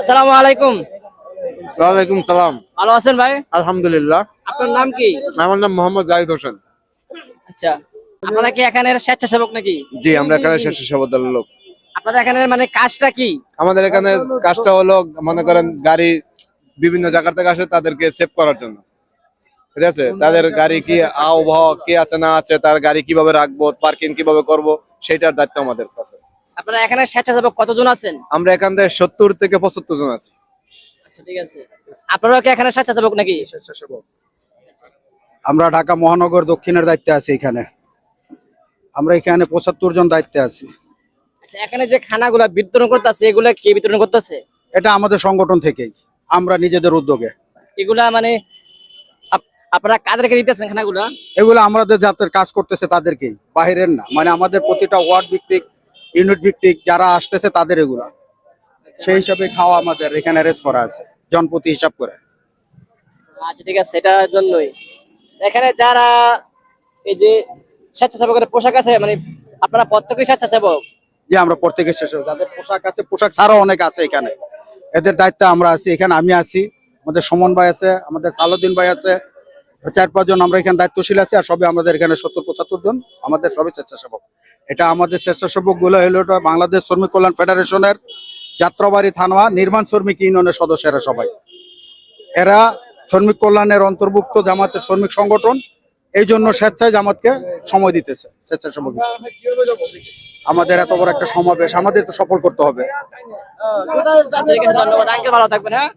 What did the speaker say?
আসসালামু আলাইকুম। ওয়ালাইকুম সালাম। ভালো আছেন ভাই? আলহামদুলিল্লাহ। আপনার নাম কি? আমার নাম মোহাম্মদ জাহিদ হোসেন। আচ্ছা। আপনারা কি এখানে স্বেচ্ছাসেবক নাকি? জি আমরা এখানে স্বেচ্ছাসেবক দলের লোক। আপনাদের এখানে মানে কাজটা কি? আমাদের এখানে কাজটা হলো মনে করেন গাড়ি বিভিন্ন জায়গা থেকে আসে তাদেরকে সেভ করার জন্য। ঠিক আছে? তাদের গাড়ি কি আবহাওয়া কি আছে না আছে তার গাড়ি কীভাবে রাখব পার্কিং কীভাবে করব সেটার দায়িত্ব আমাদের কাছে। আপনারা এখানে স্বেচ্ছাসেবক কতজন আছেন? আমরা এখান থেকে সত্তর থেকে পঁচাত্তর জন আছি। আচ্ছা ঠিক আছে। আপনারা কি এখানে স্বেচ্ছাসেবক নাকি? স্বেচ্ছাসেবক। আমরা ঢাকা মহানগর দক্ষিণের দায়িত্বে আছি এখানে। আমরা এখানে পঁচাত্তর জন দায়িত্বে আছি। আচ্ছা এখানে যে খানাগুলা বিতরণ করতেছে এগুলা কে বিতরণ করতেছে? এটা আমাদের সংগঠন থেকেই। আমরা নিজেদের উদ্যোগে। এগুলা মানে আপ- আপনারা কাদেরকে দিতেছেন খানাগুলা? এগুলো আমাদের যাদের কাজ করতেছে তাদেরকেই। বাহিরের না। মানে আমাদের প্রতিটা ওয়ার্ড ভিত্তিক ইউনিট ভিত্তিক যারা আসতেছে তাদের এগুলা। সেই হিসাবে খাওয়া আমাদের এখানে রেস করা আছে জনপ্রতি হিসাব করে। আচ্ছা ঠিক আছে সেটার জন্যই। এখানে যারা এই যে স্বেচ্ছাসেবকের পোশাক আছে মানে আপনারা প্রত্যেকেই স্বেচ্ছাসেবক? যে আমরা প্রত্যেকে হব। যাদের পোশাক আছে পোশাক ছাড়াও অনেক আছে এখানে। এদের দায়িত্বে আমরা আছি এখানে আমি আছি। আমাদের সমন ভাই আছে আমাদের সালুদ্দিন ভাই আছে চার পাঁচজন আমরা এখানে দায়িত্বশীল আছি আর সবে আমাদের এখানে সত্তর পঁচাত্তর জন আমাদের সবই স্বেচ্ছাসেবক। এটা আমাদের স্বেচ্ছাসেবকগুলো হলো বাংলাদেশ শ্রমিক কল্যাণ ফেডারেশনের যাত্রাবাড়ি থানা নির্মাণ শ্রমিক ইউনিয়নের সদস্যরা সবাই। এরা শ্রমিক কল্যাণের অন্তর্ভুক্ত জামাতের শ্রমিক সংগঠন এই জন্য স্বেচ্ছায় জামাতকে সময় দিতেছে স্বেচ্ছাসেবক আমাদের এত বড় একটা সমাবেশ আমাদের তো সফল করতে হবে। আচ্ছা, ধন্যবাদ। ভালো থাকবেন হ্যাঁ?